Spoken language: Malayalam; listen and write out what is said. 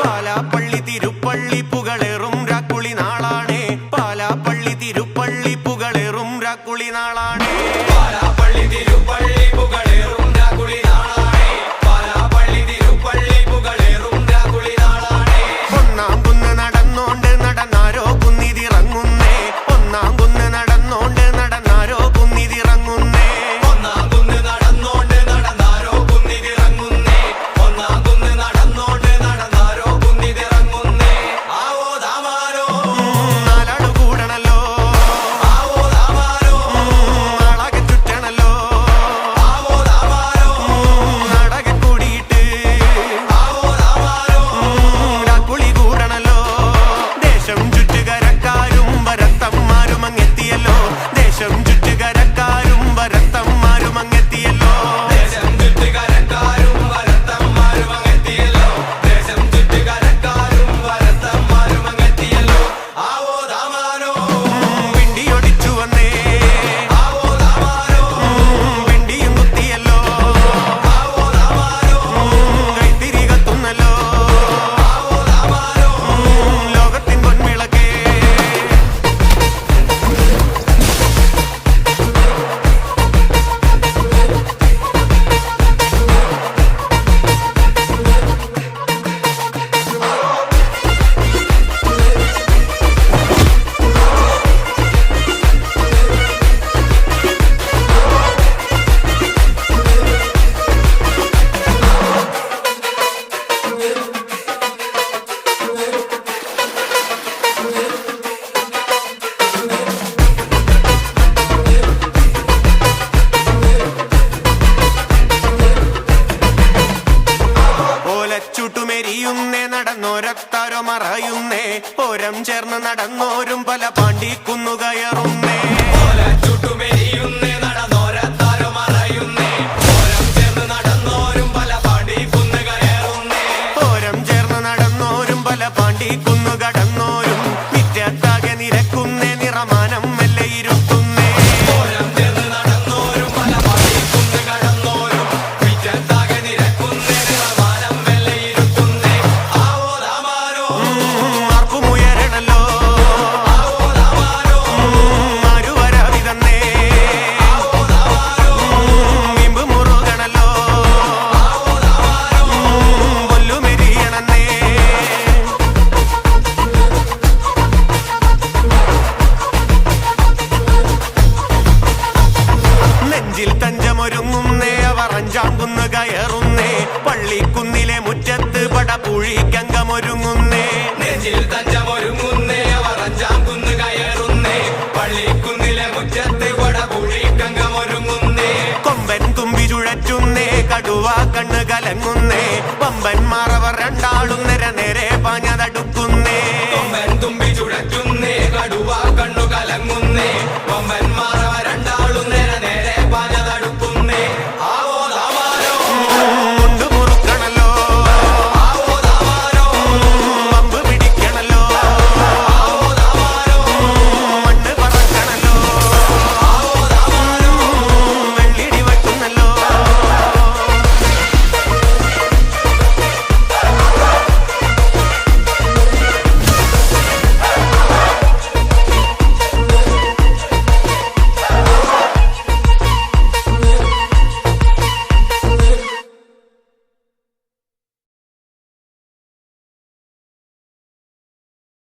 പാലാപ്പള്ളി തിരുപ്പള്ളി പുകളേറും ചുട്ടുമെരിയുന്നേ നടന്നോരത്താരോ മറയുന്നേ ഓരം ചേർന്ന് നടന്നോരും പല പാണ്ടിക്കുന്നു കയറുന്നേ. ചുട്ടുമെരിയുന്നേ നടന്നോരത്താരോ മറയുന്നേ ഓരം ചേർന്ന് നടന്നോരും പല പാണ്ടിക്കുന്നു കയറുന്നേ. ഓരം ചേർന്ന് നടന്നോരും പല പാണ്ടിക്കുന്നു കടന്നു കയറുന്നേ. പള്ളിക്കുന്നിലെ മുറ്റത്ത് പടപുഴിക്കങ്കമൊരുങ്ങുന്നേ നെഞ്ചിൽ കൊമ്പൻ തുമ്പി കടുവാ കണ്ണ് കലങ്ങുന്നേ. പമ്പൻ മാറവർ രണ്ടാളുന്നേ